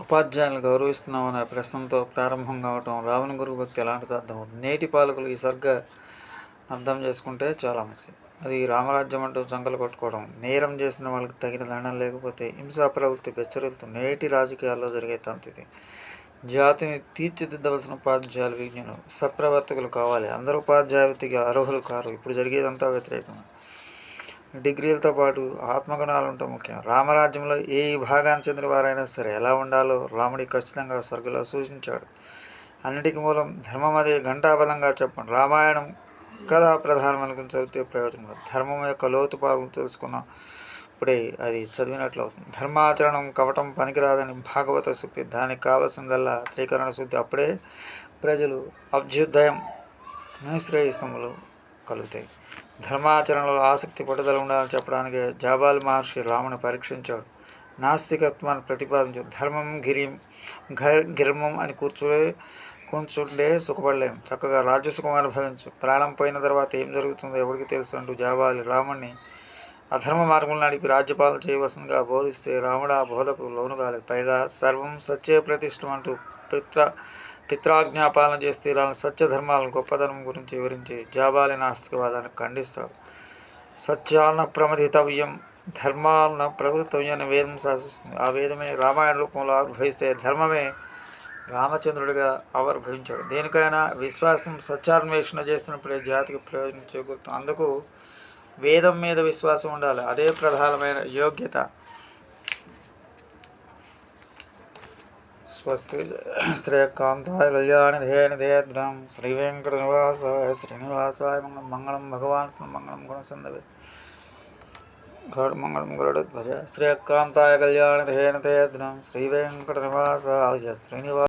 ఉపాధ్యాయులను గౌరవిస్తున్నామనే ప్రశ్నతో ప్రారంభం కావటం రావణ గురు భక్తి ఎలాంటిది అర్థమవుతుంది నేటి పాలకులు ఈ సరిగ్గా అర్థం చేసుకుంటే చాలా మంచిది. అది రామరాజ్యం అంటూ చంకలు కొట్టుకోవడం నేరం చేసిన వాళ్ళకి తగిన దండం లేకపోతే హింసా ప్రవృత్తి బెచ్చరిల్తూ నేటి రాజకీయాల్లో జరిగే తంతిది జాతిని తీర్చిదిద్దవలసిన ఉపాధ్యాయులు విజ్ఞులు సత్ప్రవర్తకులు కావాలి. అందరూ ఉపాధ్యాయ వృత్తికి అర్హులు కారు. ఇప్పుడు జరిగేదంతా వ్యతిరేకం డిగ్రీలతో పాటు ఆత్మగుణాలు ఉంటే ముఖ్యం రామరాజ్యంలో ఏ విభాగానికి చెందిన వారైనా సరే ఎలా ఉండాలో రాముడి ఖచ్చితంగా స్వర్గలో సూచించాడు. అన్నిటికీ మూలం ధర్మం అదే ఘంటాబలంగా చెప్పండి. రామాయణం కథ ప్రధానమనుకుని చదివితే ప్రయోజనం ధర్మం యొక్క లోతుపాలను తెలుసుకున్నాం ఇప్పుడే అది చదివినట్లు అవుతుంది ధర్మాచరణం కవటం పనికిరాదని భాగవత శుద్ధి దానికి కావలసిందల్లా త్రీకరణ శుద్ధి అప్పుడే ప్రజలు అభ్యుదయం నిశ్రేయసములు కలుగుతాయి. ధర్మాచరణలో ఆసక్తి పట్టుదల ఉండాలని చెప్పడానికి జాబాలి మహర్షి రాముని పరీక్షించాడు. నాస్తికత్వాన్ని ప్రతిపాదించాడు. ధర్మం గిరిం గిర్మం అని కూర్చోే కూర్చుండే సుఖపడలేం. చక్కగా రాజ్యసుఖం అనుభవించు. ప్రాణం పోయిన తర్వాత ఏం జరుగుతుందో ఎవరికి తెలుసు అంటూ జాబాలి రాముణ్ణి అధర్మ మార్గంలో నడిపి రాజ్యపాలన చేయవలసిందిగా బోధిస్తే రాముడు ఆ బోధకు లోను కాలేదు పైగా సర్వం సత్య ప్రతిష్టం అంటూ పిత్ర పిత్రాజ్ఞాపాలన చేసి సత్య సత్యధర్మాలను గొప్పధర్మం గురించి వివరించి జాబాలి నాస్తికవాదాన్ని ఖండిస్తాడు. సత్యాన్న ప్రమదితవ్యం ధర్మాలను ప్రభుత్వం అనే వేదం శాసిస్తుంది. ఆ వేదమే రామాయణ రూపంలో ఆవిర్భవిస్తే ధర్మమే రామచంద్రుడిగా ఆవిర్భవించాడు. దేనికైనా విశ్వాసం సత్యాన్వేషణ చేసినప్పుడే జాతికి ప్రయోజనం చేకూరుతుంది. అందుకు వేదం మీద విశ్వాసం ఉండాలి. అదే ప్రధానమైన యోగ్యత. స్వస్తి శ్రేయకాంతాయ కళ్యాణి ధేయని ధేయద్రం. శ్రీ వెంకట నివాసాయ శ్రీనివాసాయ మంగళం మంగళం భగవాన్ మంగళం గుణసందవే గరుడ మంగళం గరుడ ధ్వజ. శ్రేయకాంతాయ కళ్యాణి ధేయని ధేయద్రం. శ్రీ వెంకట నివాసాయ శ్రీనివాస